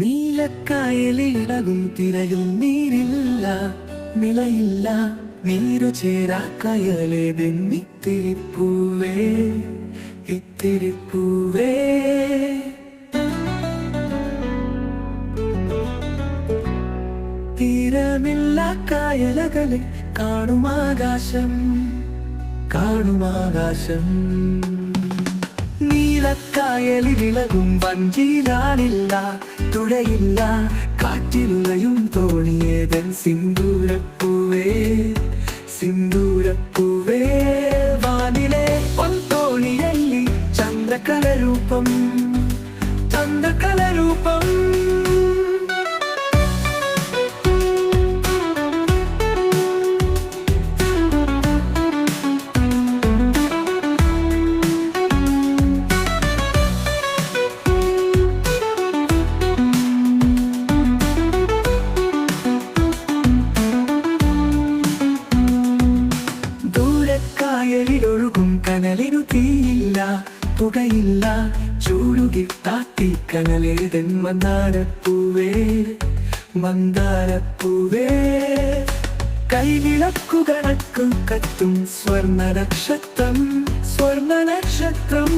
നീലക്കായലിടകും തിരയിൽ നീരില്ല നിലയില്ല നീരു ചേരാ കയലേതെന്നിത്തിരിപ്പൂവേ ഇത്തിരിപ്പൂവേ തീരമില്ല കായലകളെ കാണുമാകാശം കാണുമാകാശം. നീലക്കായലിളകും വഞ്ചിയിലാണില്ല തുഴയില്ല. കാറ്റിലുലയും തോണിയേതൻ സിന്ദൂരപ്പൂവേ സിന്ദൂരപ്പൂവേ. വാനിലെ പൊൻതോണിയല്ലി ചന്ദ്രകലരൂപം ചന്ദ്രകലരൂപം. കനലിനു തീയില്ല പുകയില്ല ചൂടുകിട്ടാത്തി കനലേതൻ മന്ദാരപ്പൂവേ മന്ദാരപ്പൂവേ. കൈവിളക്കു കണക്കു കത്തും സ്വർണ നക്ഷത്രം സ്വർണ നക്ഷത്രം